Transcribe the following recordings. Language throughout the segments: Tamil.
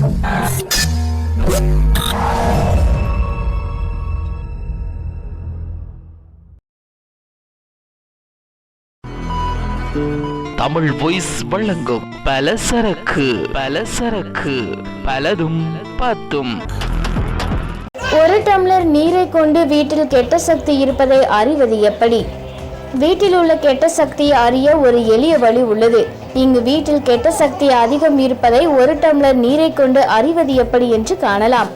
தமிழ் வாய்ஸ் வழங்கும் பலசரக்கு பலசரக்கு பலதும் பத்தும் ஒரு டம்ளர் நீரை கொண்டு வீட்டில் கெட்ட சக்தி இருப்பதை அறிவது எப்படி? வீட்டில் உள்ள கெட்ட சக்தியை அறிய ஒரு எளிய வழி உள்ளது. இங்கு வீட்டில் கெட்ட சக்தி அதிகம் இருப்பதை ஒரு டம்ளர் நீரை கொண்டு அறிவது எப்படி என்று காணலாம்.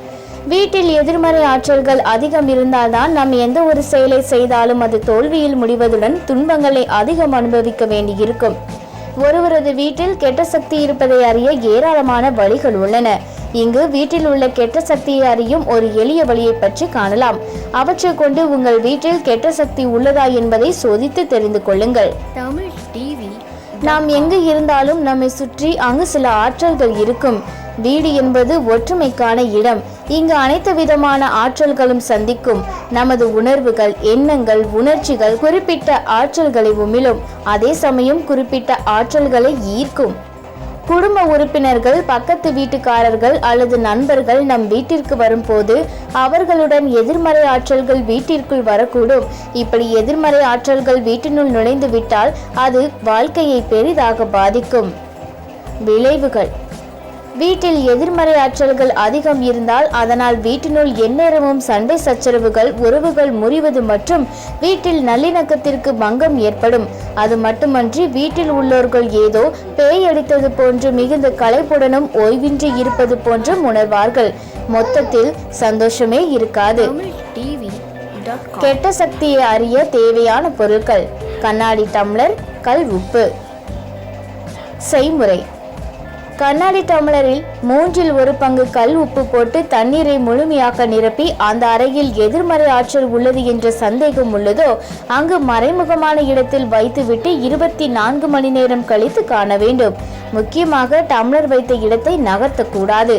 வீட்டில் எதிர்மறை ஆற்றல்கள் அதிகம் இருந்தால்தான் நாம் எந்த ஒரு செயலை செய்தாலும் அது தோல்வியில் முடிவதுடன் துன்பங்களை அதிகம் அனுபவிக்க வேண்டியிருக்கும். ஒருவரது வீட்டில் கெட்ட சக்தி இருப்பதை அறிய ஏராளமான வழிகள் உள்ளன. இங்கு வீட்டில் உள்ள கெட்ட சக்தியை அறியும் ஒரு எளிய வழியை பற்றி காணலாம். அவற்றை கொண்டு உங்கள் வீட்டில் கெட்ட சக்தி உள்ளதா என்பதை சோதித்து தெரிந்து கொள்ளுங்கள். தமிழ் டிவி நாம் எங்கு இருந்தாலும் நம்மை சுற்றி அங்கு சில ஆற்றல்கள் இருக்கும். வீடு என்பது ஒற்றுமைக்கான இடம். இங்கு அனைத்து விதமான ஆற்றல்களும் சந்திக்கும். நமது உணர்வுகள் எண்ணங்கள் உணர்ச்சிகள் குறிப்பிட்ட ஆற்றல்களை உமிழும். அதே சமயம் குறிப்பிட்ட ஆற்றல்களை ஈர்க்கும். குடும்ப உறுப்பினர்கள் பக்கத்து வீட்டுக்காரர்கள் அல்லது நண்பர்கள் நம் வீட்டிற்கு வரும்போது அவர்களுடன் எதிர்மறை ஆற்றல்கள் வீட்டிற்குள் வரக்கூடும். இப்படி எதிர்மறை ஆற்றல்கள் வீட்டினுள் நுழைந்து விட்டால் அது வாழ்க்கையை பெரிதாக பாதிக்கும். விளைவுகள். வீட்டில் எதிர்மறை ஆற்றல்கள் அதிகம் இருந்தால் அதனால் வீட்டினுள் எந்நேரமும் சண்டை சச்சரவுகள் உறவுகள் முறிவது மற்றும் வீட்டில் நல்லிணக்கத்திற்கு பங்கம் ஏற்படும். அது மட்டுமன்றி வீட்டில் உள்ளோர்கள் ஏதோ பேய் அடித்தது போன்று மிகுந்த களைப்புடனும் ஓய்வின்றி இருப்பது போன்றும் உணர்வார்கள். மொத்தத்தில் சந்தோஷமே இருக்காது. கெட்ட சக்தியை அறிய தேவையான பொருட்கள். கண்ணாடி டம்ளர் கல் உப்பு. செய்முறை. கண்ணாடி டம்ளரில் மூன்றில் ஒரு பங்கு கல் உப்பு போட்டு தண்ணீரை முழுமையாக நிரப்பி அந்த அறையில் எதிர்மறை ஆற்றல் உள்ளது என்ற சந்தேகம் உள்ளதோ அங்கு மறைமுகமான இடத்தில் வைத்துவிட்டு இருபத்தி நான்கு மணி நேரம் கழித்து காண வேண்டும். முக்கியமாக டம்ளர் வைத்த இடத்தை நகர்த்தக்கூடாது.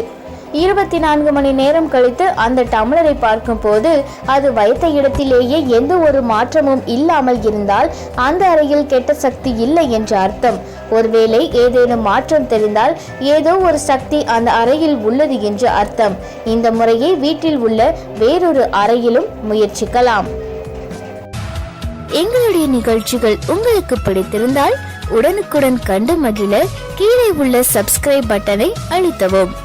இருபத்தி நான்கு மணி நேரம் கழித்து அந்த டம்ளரை பார்க்கும்போது அது வைத்த இடத்திலேயே எந்த ஒரு மாற்றமும் இல்லாமல் இருந்தால் அந்த அறையில் கெட்ட சக்தி இல்லை என்று அர்த்தம். ஒருவேளை ஏதேனும் மாற்றம் தெரிந்தால் ஏதோ ஒரு சக்தி அந்த அறையில் உள்ளது என்று அர்த்தம். இந்த முறையை வீட்டில் உள்ள வேறொரு அறையிலும் முயற்சிக்கலாம். எங்களுடைய நிகழ்ச்சிகள் உங்களுக்கு பிடித்திருந்தால் உடனுக்குடன் கண்டு மகிழ கீழே உள்ள சப்ஸ்கிரைப் பட்டனை அழுத்தவும்.